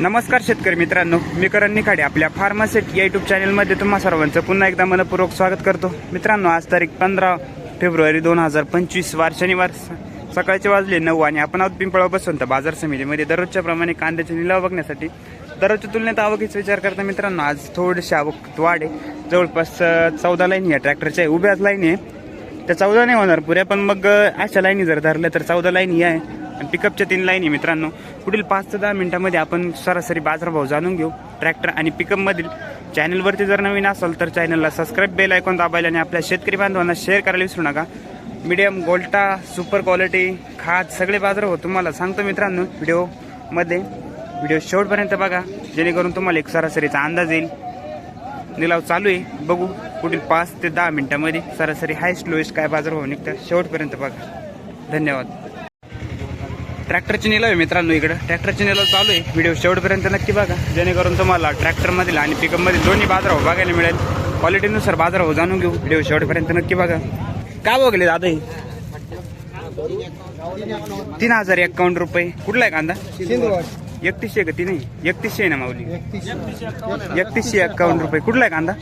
नमस्कार शेतकरी मित्रांनो मी करण निखाडे आपल्या फार्मासेट या युट्यूब चॅनलमध्ये तुम्हा सर्वांचं पुन्हा एकदा मनपूर्वक स्वागत करतो. मित्रांनो आज तारीख पंधरा फेब्रुवारी दोन हजार पंचवीस वार शनिवार स- सकाळचे वाजले नऊ आणि आपण आहोत पिंपळा बसवंत बाजार समितीमध्ये. दररोजच्या प्रमाणे कांद्याचे लिलाव बघण्यासाठी दररोजच्या तुलनेत आवकीचा विचार करता मित्रांनो आज थोडीशी आवक वाढ. आहे जवळपास चौदा लाईन या ट्रॅक्टरच्या आहे. उभ्याच लाईन आहे. त्या चौदा नाही होणार पुऱ्या पण मग अशा लाईनी जर धरल्या तर चौदा लाईन ही आहे. आणि पिकअपच्या तीन लाईन आहे मित्रांनो. पुढील पाच ते दहा मिनिटांमध्ये आपण सरासरी बाजारभाव जाणून घेऊ. ट्रॅक्टर आणि पिकअपमधील चॅनलवरती जर नवीन असाल तर चॅनलला सबस्क्राईब बेल ऐकून दाबायला आणि आपल्या शेतकरी बांधवांना शेअर करायला विसरू नका. मीडियम गोल्टा सुपर क्वालिटी खाद सगळे बाजारभाव तुम्हाला सांगतो मित्रांनो. व्हिडिओमध्ये व्हिडिओ शेवटपर्यंत बघा. जेणेकरून तुम्हाला एक सरासरीचा अंदाज येईल. निलाव चालू आहे. बघू पुढील पाच ते दहा मिनटामध्ये सरासरी हायस्ट लोएस्ट काय बाजारभाव निघतात. शेवटपर्यंत बघा. धन्यवाद. ट्रॅक्टरचे निलाव आहे मित्रांनो इकडं. ट्रॅक्टरचे निलाव चालू आहे. व्हिडिओ शेवटपर्यंत नक्की बघा. जेणेकरून तुम्हाला ट्रॅक्टरमधील आणि पिकअपमधील दोन्ही बाजारभाव बघायला मिळेल. क्वालिटीनुसार बाजारभाव जाणून घेऊ. व्हिडिओ शेवटपर्यंत नक्की बघा. काय बघले दादा हे? तीन हजार एक्कावन्न रुपये. कुठला आहे कांदा? एकतीसशे का? ती नाही एकतीसशे आहे ना माऊली? एकतीसशे. एक्कावन्न रुपये. कुठला आहे कांदा?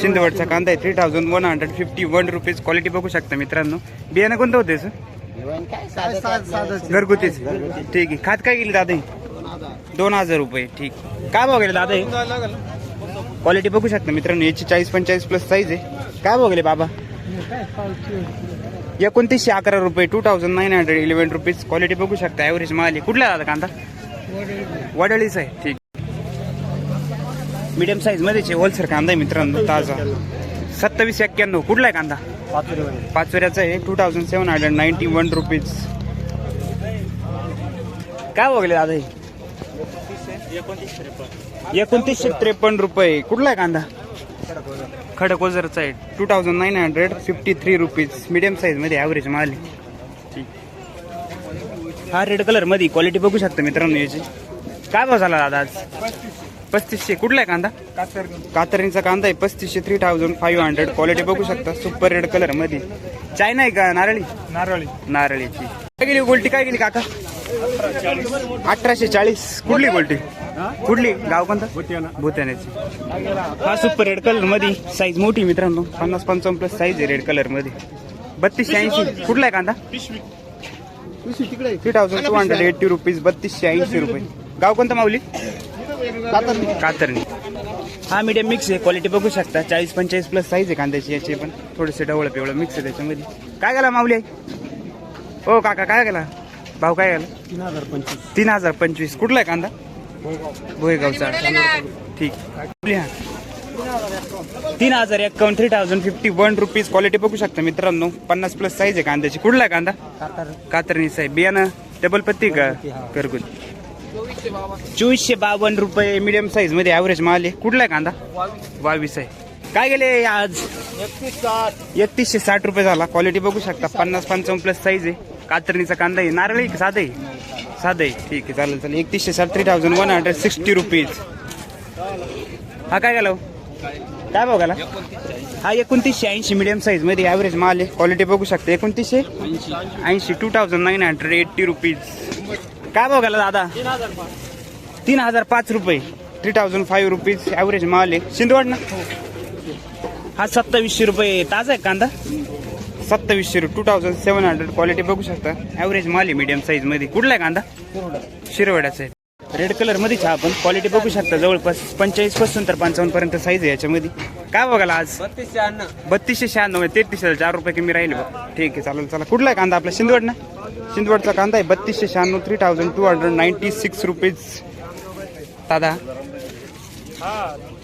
शिंदवडचा कांदा आहे. Three thousand one hundred fifty one rupees quality बघू शकता मित्रांनो. बियाणं कोणतं होते सर घरगुतीच. ठीक आहे. खात काय गेली दादा दोन हजार रुपये. ठीक. काय भाव गेले दादा हे? क्वालिटी बघू शकता मित्रांनो. याची चाळीस पंचेचाळीस प्लस साईज आहे. काय भाव गेले बाबा? एकोणतीसशे अकरा रुपये. Two thousand nine hundred eleven rupees quality बघू शकता. ॲव्हरेज माल आहे. कुठला दादा कांदा? वडळीच आहे. ठीक. मीडियम साईज मध्येच आहे. होलसेल कांदा आहे मित्रांनो. ताजा. सत्तावीस एक्क्याण्णव. कुठला आहे कांदा? पाचवेऱ्याचा आहे. Two thousand seven hundred ninety one rupees काय बघले दादा हे? एकोणतीसशे त्रेपन्न रुपये. कुठला आहे कांदा? खडकोजरचा आहे. Two thousand nine hundred fifty three rupees medium साईजमध्ये ॲव्हरेज माल हा रेड कलरमध्ये क्वालिटी बघू शकता मित्रांनो याची. काय भाव झाला दादा आज? पस्तीसशे कुठला आहे कांदा? कातरणीचा कांदा आहे पस्तीसशे three thousand five hundred quality बघू शकता सुपर रेड कलरमध्ये. चायना आहे का नारळी? नारळी. नारळीची. काय गेली गोल्टी काय गेली काका? अठराशे चाळीस. कुठली गोल्टी? कुठली? गाव कोणतं? भूताण्याची हा सुपर रेड कलरमध्ये. साईज मोठी मित्रांनो. पन्नास पंचावन्न प्लस साईज आहे रेड कलरमध्ये. बत्तीसशे ऐंशी. कुठला आहे कांदा? Three thousand two hundred eighty rupees बत्तीसशे ऐंशी रुपये. गाव कोणतं माऊली? कातरणी. हा मीडियम मिक्स आहे क्वालिटी बघू शकता. चाळीस पंचेचाळीस प्लस साईज आहे कांद्याची याचे पण. थोडेसे डवळ पिवळं मिक्स आहे त्याच्यामध्ये. काय गेला माऊली हो काका काय गेला? भाव काय गेला? तीन हजार पंचवीस. तीन हजार पंचवीस कुठला आहे कांदा? भोयगावचा. ठीक. तीन हजार एक्कावन्न three thousand fifty one rupees quality बघू शकता मित्रांनो. पन्नास प्लस साईज आहे कांद्याची. कुठला आहे कांदा? कातर कातरणी साहेब बियाणं? डबल पत्ती का? घरगुती. चोवीसशे बावन्न रुपये मीडियम साईजमध्ये ॲव्हरेज माल आहे. कुठला आहे कांदा? बावीस आहे. काय गेले आज? एकतीसशे साठ रुपये झाला. क्वालिटी बघू शकता. पन्नास पंचावन्न प्लस साईज आहे. कातरणीचा कांदा आहे. नारळी का? साधं आहे? साधं आहे. ठीक आहे चालेल चालेल. एकतीसशे साठ three thousand one hundred sixty rupees हा काय गेला हो? काय भाव गेला? हा एकोणतीसशे ऐंशी मिडियम साईजमध्ये ॲव्हरेज माल आहे. क्वालिटी बघू शकता. एकोणतीसशे ऐंशी. Two thousand nine hundred eighty rupees काय भाव गेला दादा? तीन हजार पाच. रुपये. Three thousand five rupees average माल आहे. शिंदवाड ना? हा. सत्तावीसशे रुपये ताजा आहे कांदा? सत्तावीसशे रुपये two thousand seven hundred quality बघू शकता. ॲव्हरेज माल आहे मीडियम साईजमध्ये. कुठला आहे कांदा? शिरवड्याचा आहे. रेड कलर मध्येच हा आपण क्वालिटी बघू शकता. जवळपास पंचेचाळीसपासून तर पंचावन्न पर्यंत साईज आहे याच्यामध्ये. काय बघायला आज? बत्तीसशे अण्णा बत्तीसशे शहाण्णव तेहतीस हजार चार रुपये कमी राहिले बघ. ठीक आहे चालेल चला. कुठला आहे कांदा आपला? शिंदवड ना? शिंदवडचा कांदा आहे. बत्तीसशे शहाण्णव three thousand two hundred ninety six rupees दादा?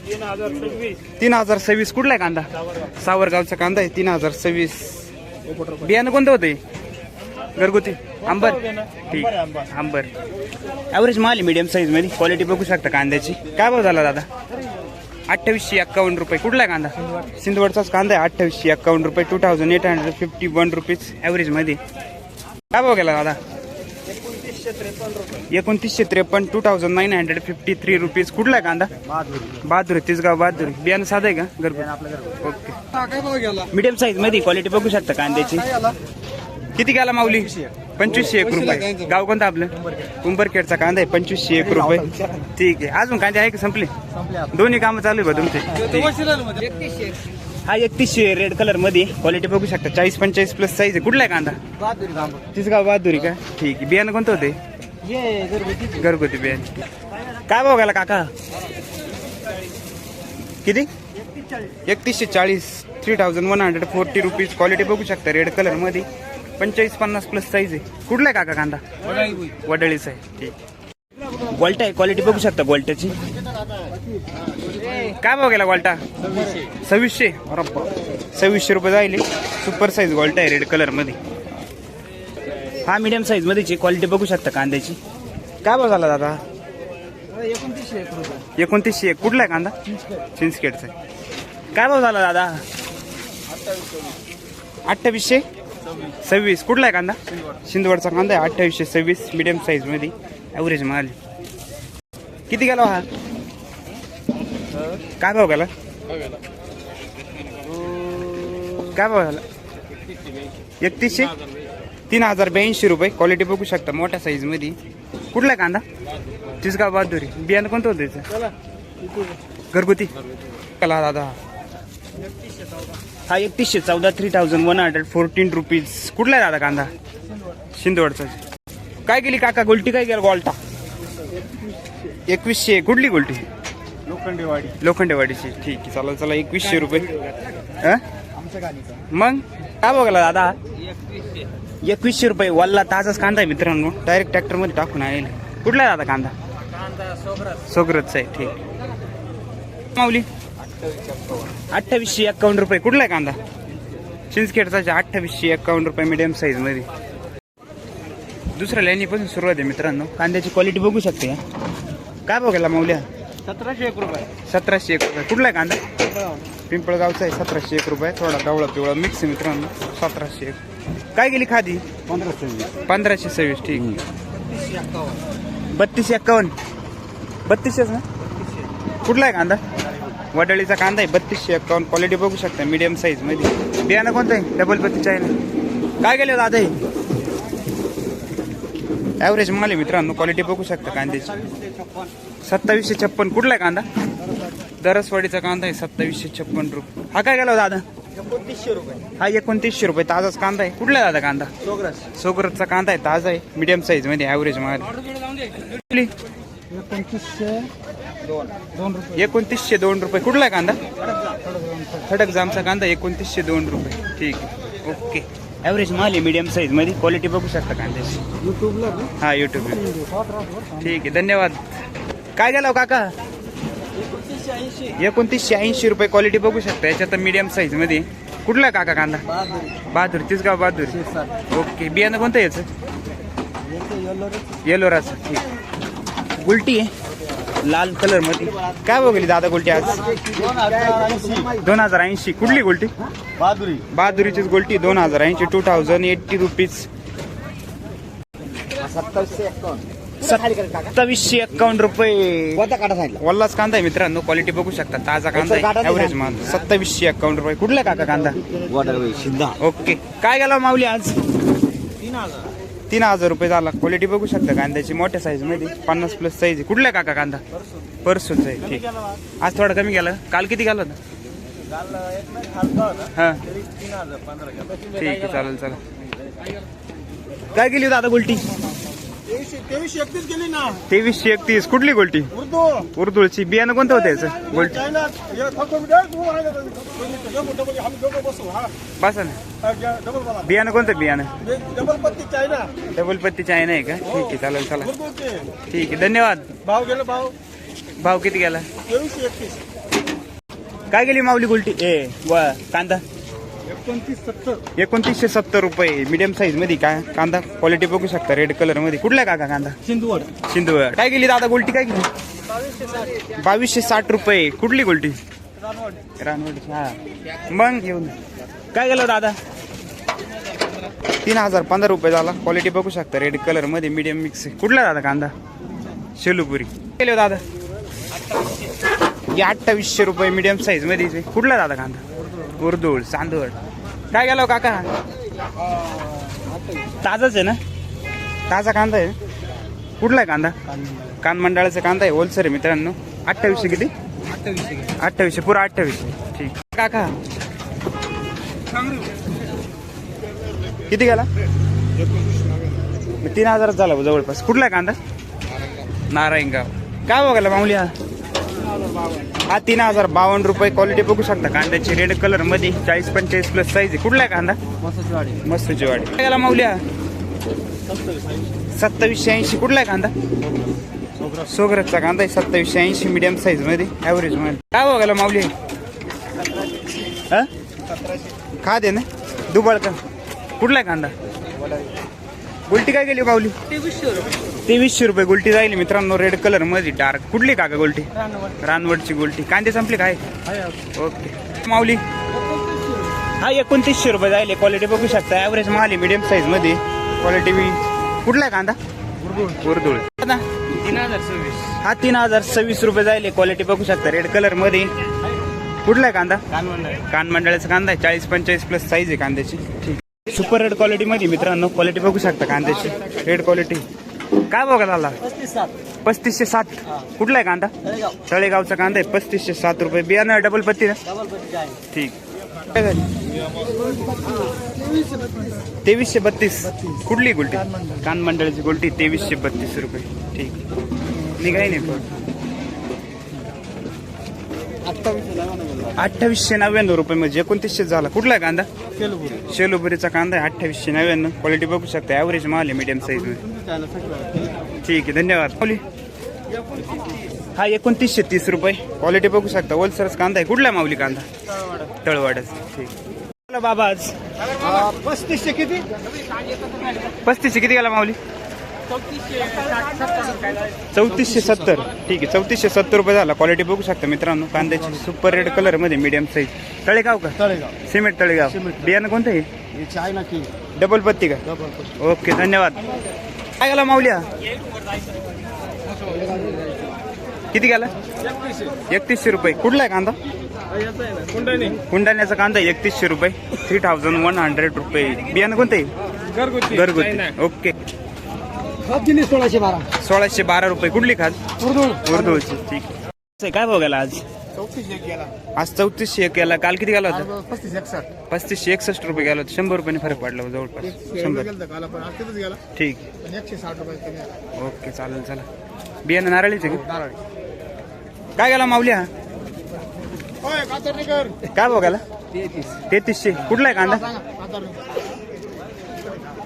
तीन हजार सव्वीस. तीन हजार सव्वीस कुठला आहे कांदा? सावरगावचा कांदा आहे. तीन हजार सव्वीस. बियाणं कोणतं होते घरगुती? आंबर? ठीक. आंबर. ॲव्हरेज माल मीडियम साईजमध्ये. क्वालिटी बघू शकता कांद्याची. काय भाव झाला दादा? अठ्ठावीसशे एक्कावन्न रुपये. कुठला आहे कांदा? सिंधवडचाच कांदा आहे. अठ्ठावीसशे एक्कावन्न रुपये. Two thousand eight hundred fifty one rupees ॲव्हरेजमध्ये. काय भाव गेला दादा? एकोणतीसशे त्रेपन्न two thousand nine hundred fifty three rupees कुठला आहे कांदा? बहादुरी. तिसगाव बहादुरी. बियाणं साधं आहे का? घरगुती. ओके. मीडियम साईजमध्ये. क्वालिटी बघू शकता कांद्याची. किती गेला माऊली? पंचवीसशे एक. रुपये. गाव कोणतं आपलं? कुंभरखेडचा कांदा आहे पंचवीसशे एक रुपये. ठीक आहे. अजून कांदे आहे का? संपले? दोन्ही कामं चालू आहे बा तुमचे. हा एकतीसशे रेड कलरमध्ये. क्वालिटी बघू शकता. चाळीस पंचेचाळीस प्लस साईज आहे. कुठला आहे कांदा? तिसगाव बहादुरी का? ठीक आहे. बियाणं कोणतं होते? घरगुती. बियाणे. काय भाव गेला काका? किती? एकतीसशे चाळीस. Three thousand one hundred forty rupees quality बघू शकता. रेड कलरमध्ये. पंचेचाळीस पन्नास प्लस साईज आहे. कुठला आहे काका कांदा? वडळीचा आहे. ठीक. गोल्टा आहे. क्वालिटी बघू शकता गोल्ट्याची काय भाव गेला गोल्टा सव्वीसशे. सव्वीसशे रुपये जाईल सुपर साईज गोल्टा आहे रेड कलरमध्ये. हा मिडियम साईजमध्येची क्वालिटी बघू शकता कांद्याची. काय भाव झाला दादा? एकोणतीसशे एक. कुठला आहे कांदा? चिंचखेडचा आहे. काय भाव झाला दादा? अठ्ठावीसशे. सव्वीस. कुठला आहे कांदा? शिंदवडचा कांदा आहे. अठ्ठावीसशे सव्वीस मिडियम साईजमध्ये. ॲव्हरेज माल. किती गेला हा? काय भाव गेला? काय भाव झाला एकतीसशे? तीन हजार ब्याऐंशी रुपये. क्वालिटी बघू शकता मोठ्या साईजमध्ये. कुठला आहे कांदा? तिसगाव बहादुरी. बियाणं कोणतं होतं त्याचं? घरगुती. कला दादा. हा एकतीसशे चौदा three thousand one hundred fourteen rupees कुठला आहे दादा कांदा? शिंदवडचा काय केली काका? गोल्टी काय केलं? गोल्टा. एकवीसशे. कुठली गोल्टी? लोखंडेवाडी. लोखंडेवाडीची. ठीक आहे चला चला एकवीसशे रुपये. मग? काय बघायला दादा? एकवीसशे. रुपये. वल्ला ताजाच कांदा आहे मित्रांनो. डायरेक्ट ट्रॅक्टरमध्ये टाकून आणेल कुठला आहे दादा कांदा? सोगरतचा आहे. ठीक. माऊली. अठ्ठावीसशे एक्कावन्न रुपये. कुठला आहे कांदा? चिंचखेडचा अठ्ठावीसशे एक्कावन्न रुपये मिडियम साईजमध्ये. दुसऱ्या लाईनीपासून सुरुवात आहे मित्रांनो. कांद्याची क्वालिटी बघू शकते काय बघायला माऊल्या सतराशे एक रुपये. सतराशे एक रुपये. कुठला आहे कांदा? पिंपळगावचा आहे. सतराशे एक रुपये. थोडा डावळा पिवळा मिक्स आहे मित्रांनो. सतराशे एक. काय गेली खादी? पंधराशे पंधराशे सव्वीस. ठीक बत्तीस एक्कावन्न बत्तीसशेच ना? कुठला आहे कांदा? वडाळीचा कांदा आहे बत्तीसशे एक्कावन्न क्वालिटी बघू शकता मीडियम साईजमध्ये. बियाणं कोणतं आहे? डबल पत्तीचं आहे ना काय गेले दादा हे? ॲव्हरेज माल आहे मित्रांनो क्वालिटी बघू शकता कांद्याची. सत्तावीसशे छप्पन. कुठला आहे कांदा? दरसवाडीचा कांदा आहे सत्तावीसशे छप्पन रुपये. हा काय गेला हो दादा? एकोणतीसशे रुपये. हा एकोणतीसशे रुपये ताजाच कांदा आहे. कुठला दादा कांदा? चौग्रास सोगरतचा कांदा आहे ताजा आहे. मीडियम साईजमध्ये ॲव्हरेज माल? एकोणतीसशे दोन रुपये. एकोणतीसशे दोन रुपये. कुठला आहे कांदा? खडक जामचा कांदा एकोणतीसशे दोन रुपये. ठीक आहे. ओके. ॲव्हरेज माल आहे मीडियम साईजमध्ये. क्वालिटी बघू शकता कांद्याची. युट्यूबला हा युट्यूब ठीक आहे. धन्यवाद. काय गेला हो काका? एकोणतीसशे ऐंशी एकोणतीसशे ऐंशी रुपये क्वालिटी बघू शकता. याच्यात मीडियम साईजमध्ये. कुठला आहे काका कांदा? बहादुरी. तिसगाव बहादूर. ओके. बियाणं कोणतं याचं? येलोराचं ठीक. गुलटी आहे. लाल कलरमध्ये. काय बघली दादा गुलटी आज? दोन हजार ऐंशी. कुठली गुलटी? बहादुरी. बहादुरीचीच गोल्टी दोन हजार ऐंशी. टू थाउजंड एट्टी रुपीज सत्तावीसशे एक्कावन्न रुपये. वल्लाच कांदा आहे मित्रांनो क्वालिटी बघू शकता. ताजा कांदा आहे. ॲव्हरेज माल. सत्तावीसशे एक्कावन्न रुपये. कुठला काका कांदा? ओके काय गेला माऊली आज? तीन हजार. तीन हजार रुपये झाला. क्वालिटी बघू शकता कांद्याची मोठ्या साईजमध्ये पन्नास प्लस साईज आहे. कुठला काका कांदा? परसूच आहे. ठीक. आज थोडा कमी गेला काल किती गेला होता? हां. ठीक आहे चालेल चालेल. काय केली दादा उलटी तेवीसशे तेवीसशे एकतीस गेली ना. तेवीसशे एकतीस. कुठली गोल्टी? उर्दू. उर्दूची. बियाणं कोणतं होतं याचं? गोल्टी. बसू हा. ना. बियाणं कोणतं बियाणं? डबल पत्ती चायना. डबल पत्ती चायना आहे का? ठीक आहे चालेल चला. ठीक आहे धन्यवाद. भाव गेला भाव? भाव किती गेला? तेवीसशे एकतीस. काय गेली माऊली गोल्टी? ए व कांदा. एकोणतीस सत्तर. एकोणतीसशे सत्तर रुपये. मीडियम साईजमध्ये काय कांदा? क्वालिटी बघू शकता. रेड कलरमध्ये. कुठला काका कांदा? सिंधुवड सिंधू काय गेली दादा? गोल्टी काय गेली बावीसशे साठ. रुपये. कुठली गोल्टी रानवड. हा. मग घेऊन काय गेलं दादा? तीन हजार पंधरा रुपये झाला. क्वालिटी बघू शकता. रेड कलरमध्ये मीडियम मिक्स कुठला दादा कांदा? शेलूपुरी. गेले दादा? अठ्ठावीसशे रुपये मीडियम साईजमध्ये. कुठला दादा कांदा? उर्दूळ चांदवड. काय गेलो हो काका? ताजाच आहे ना? ताजा कांदा आहे. कुठला आहे कांदा? कान मंडळाचा कांदा आहे होलसेल आहे मित्रांनो. अठ्ठावीसशे किती? अठ्ठावीसशे पुरा अठ्ठावीसशे. ठीक. काका? किती गेला? तीन हजारच झाला जवळपास. कुठला आहे कांदा? नारायणगाव. काय बघायला माऊली हा? हा तीन हजार बावन्न रुपये क्वालिटी बघू शकता. कांद्याची रेड कलरमध्ये चाळीस पंचेचाळीस प्लस साईज आहे. कुठला आहे कांदा? मस्तची वाडी काय गेला माऊली सत्तावीसशे ऐंशी. कुठला आहे कांदा? सोगरचा कांदा आहे. सत्तावीसशे ऐंशी मिडियम साईजमध्ये ॲव्हरेजमध्ये. काय बघायला माऊली? खा दे ना. दुबळ का कुठला आहे कांदा? गुलटी काय गेली हो माऊली? तेवीसशे रुपये गुलटी जाईल मित्रांनो रेड कलरमध्ये डार्क कुठली काका गुलटी? रानवडची गुलटी. कांदे संपले काय ओके. माऊली? हा एकोणतीसशे रुपये जाईल क्वालिटी बघू शकता. ॲव्हरेज माल आहे मीडियम साईजमध्ये. क्वालिटी बी कुठला आहे कांदा? उर्दुळ तीन हजार सव्वीस. हा तीन हजार सव्वीस रुपये जाईल क्वालिटी बघू शकता. रेड कलरमध्ये. कुठला आहे कांदा? कान मंडळाचा कांदा आहे. चाळीस पंचेचाळीस प्लस साईज आहे कांद्याची. ठीक. सुपर रेड क्वालिटी मध्ये मित्रांनो क्वालिटी बघू शकता कांद्याची. रेड क्वालिटी काय बघायला आला? पस्तीसशे सात कुठला आहे कांदा? तळेगावचा कांदा आहे. पस्तीसशे सात रुपये. बियाणं डबल पत्ती ना? ठीक? तेवीसशे बत्तीस. कुठली गुलटी? कान मंडळाची गुलटी तेवीसशे बत्तीस रुपये. ठीक. निघाई नाही अठ्ठावीसशे नव्याण्णव. रुपये म्हणजे एकोणतीसशे झाला. कुठला आहे कांदा? शेलोबुरीचा कांदा आहे अठ्ठावीसशे नव्याण्णव. क्वालिटी बघू शकता ॲव्हरेज माल आहे मीडियम साईजमध्ये. ठीक आहे धन्यवाद. हा एकोणतीसशे तीस रुपये. क्वालिटी बघू शकता होलसेलच कांदा आहे. कुठला माऊली कांदा? तळवाडच. ठीक. बाबा आज पस्तीसशे किती? पस्तीसशे किती गेला माऊली? चौतीसशे सत्तर ठीक आहे चौतीसशे सत्तर रुपये झाला. क्वालिटी बघू शकता मित्रांनो कांद्याची सुपर रेड कलरमध्ये मीडियम साईज तळेगाव का? तळेगाव. सिमेंट तळेगाव. बियाणं कोणतं आहे हे चायना की. डबल पत्ती का? ओके धन्यवाद. काय गेला माऊल्या किती गेला? एकतीसशे रुपये. कुठला आहे कांदा? कुंडाण्याचा कांदा एकतीसशे रुपये. थ्री थाउजंड वन हंड्रेड रुपये. बियाणं कोणतं आहे घरगुती. ओके दिली सोळाशे बारा. सोळाशे बारा रुपये. कुठली खात? उर्दू उर्दूची. ठीक आहे. काय आज? चौतीसशे गेला. आज चौतीसशे एक गेला. काल किती गेला होता? पस्तीस एकसष्ट. पस्तीसशे एकसष्ट रुपये गेला होता. शंभर रुपयाने फरक पडला हो जवळपास. शंभर. गेलं काल पण आज तिथंच गेला. ठीक. रुपये ओके चालेल चला. बियाणं नारळीचे का? नारळ. काय गेला माऊल्या कातरणीकर काय बघायला तेहतीसशे. कुठला आहे कांदा?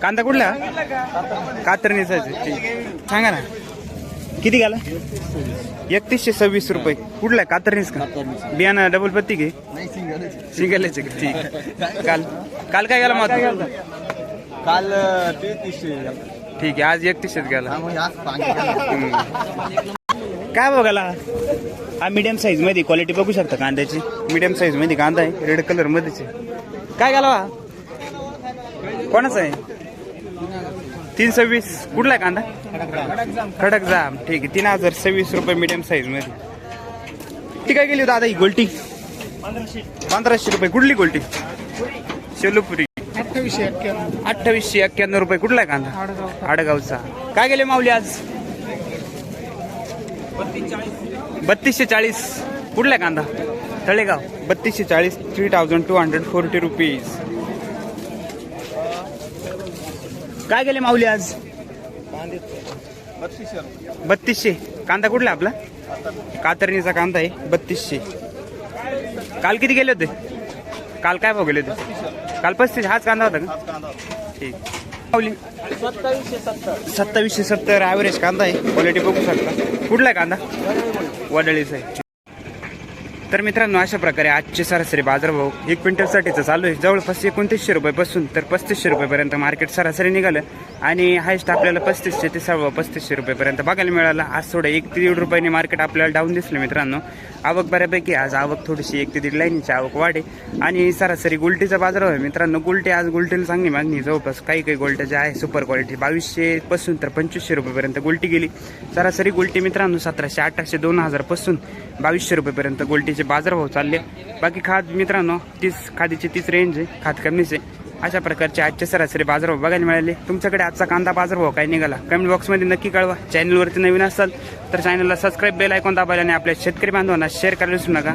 कांदा कुठला? कातरणीचा ठीक. सांगा ना. किती गेला एकतीसशे सव्वीस रुपये. कुठला? आहे कातरणीच का? बियाणं डबल पत्ती घे सिंगल सिंगलच ठीक. काल? काल काय गेला मग काल ठीक आहे. आज एकतीसशेच गेला. काय बघायला हा मीडियम साईजमध्ये क्वालिटी बघू शकता कांद्याची. मीडियम साईजमध्ये कांदा आहे. रेड कलर मध्येच आहे. काय गेला? कोणाचा आहे? तीन सव्वीस. कुठला आहे कांदा? खडक जाम. ठीक आहे. तीन हजार सव्वीस रुपये मिडियम साईजमध्ये. ती काय गेली दादा ही गोल्टी? पंधराशे रुपये. कुठली गोल्टी? शेलुपुरी. अठ्ठावीसशे एक्क्याण्णव अठ्ठावीसशे रुपये. कुठला आहे कांदा? आडगावचा. काय गेले माऊली आज? बत्तीसशे चाळीस. कुठला आहे कांदा? तळेगाव. बत्तीसशे चाळीस. Three thousand two hundred forty rupees काय गेले माऊली आज? बत्तीसशे. कांदा कुठला आपला? कातरणीचा कांदा आहे बत्तीसशे. काल किती गेले होते? काल काय भाव गेले होते? काल पस्तीस हाच कांदा होता का? ठीक. माऊली? सत्तावीसशे सत्तर सत्तावीसशे सत्तर ॲव्हरेज कांदा आहे. क्वालिटी बघू शकता. कुठला आहे कांदा? वडळीचा आहे. तर मित्रांनो अशा प्रकारे आजचे सरासरी बाजारभाव एक क्विंटलसाठीचं चालू आहे. जवळपास एकोणतीसशे रुपयापासून तर पस्तीसशे रुपयेपर्यंत मार्केट सरासरी निघालं आणि हायस्ट आपल्याला पस्तीसशे ते सव्वा पस्तीसशे रुपयेपर्यंत बघायला मिळालं. आज थोडं एक ते दीड रुपयाने मार्केट आपल्याला डाऊन दिसलं मित्रांनो. आवक बऱ्यापैकी आज आवक थोडीशी एक ते दीड लाईनीची आवक वाढे आणि सरासरी गुलटीचा बाजार आहे मित्रांनो. गुलटी आज गुलटीला चांगली मागणी जवळपास काही काही गोल्ट्याच्या आहे सुपर क्वालिटी बावीसशेपासून तर पंचवीसशे रुपयेपर्यंत गुलटी गेली. सरासरी गुलटी मित्रांनो सतराशे अठराशे दोन हजारपासून बावीसशे रुपयेपर्यंत गुलटीचे बाजारभाव चालले बाकी खाद मित्रांनो तीस खादीची तीच रेंज आहे खाद कमीच आहे. अशा प्रकारचे आजचे सरासरी बाजारभाव बघायला मिळाले. तुमच्याकडे आजचा कांदा बाजारभाव काय निघाला? कमेंट बॉक्समध्ये नक्की कळवा. चॅनलवरती नवीन असाल तर चॅनलला सबस्क्राईब बेल ऐकून दाबायला आणि आपल्या शेतकरी बांधवांना शेअर करायला विसरू नका.